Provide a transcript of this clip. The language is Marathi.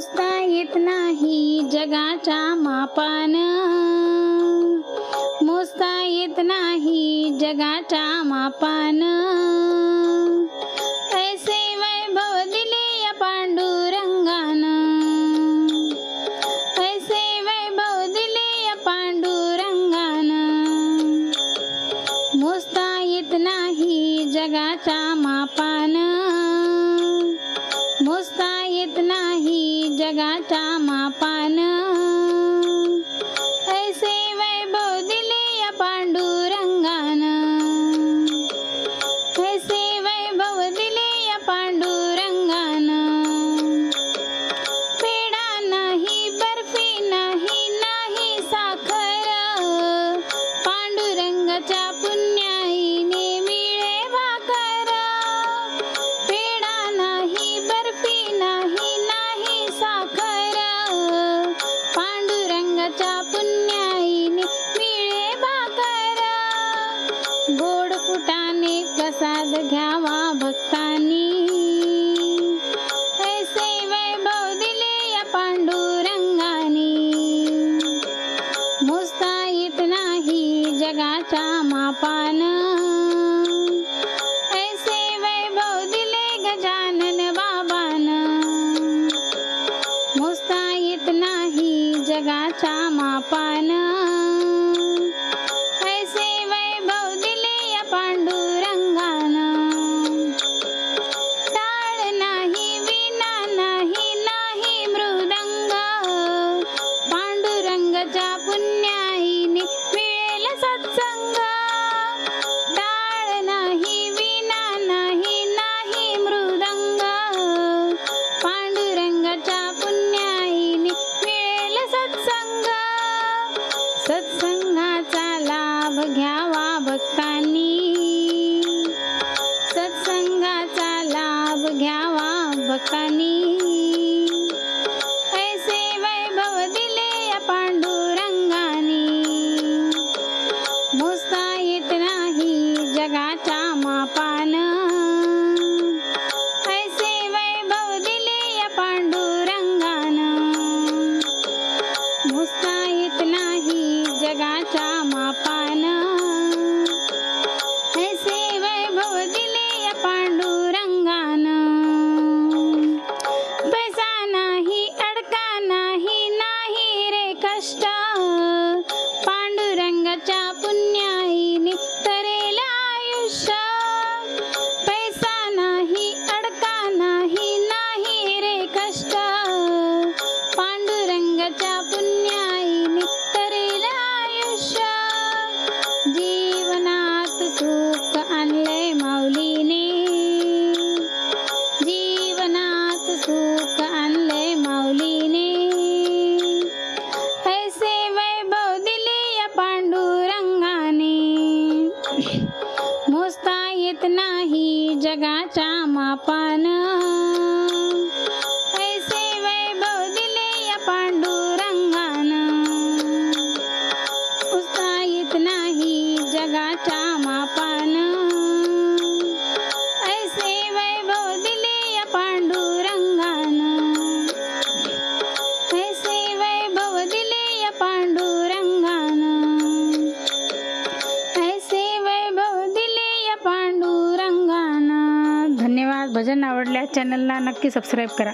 मोजता येत नाही जगाच्या मापान. मोजता येत नाही जगाच्या मापान. ऐसे वैभव दिले या पांडुरंगान. ऐसे वैभव दिले या पांडुरंगान. मोजता येत नाही जगाच्या मापान. मोजता येत नाही जगाच्या मापान गोड फुटाने प्रसाद घ्यावा भक्तांनी. ऐसे वैभव दिले या पांडुरंगानी. मोजता येत नाही जगाच्या मापान. ऐसे वैभव दिले गजानन बाबान. मोजता येत नाही जगाच्या मापान. येत नाही जगाच्या मापान. भजन आवडल्यास चॅनलला नक्की सबस्क्राईब करा.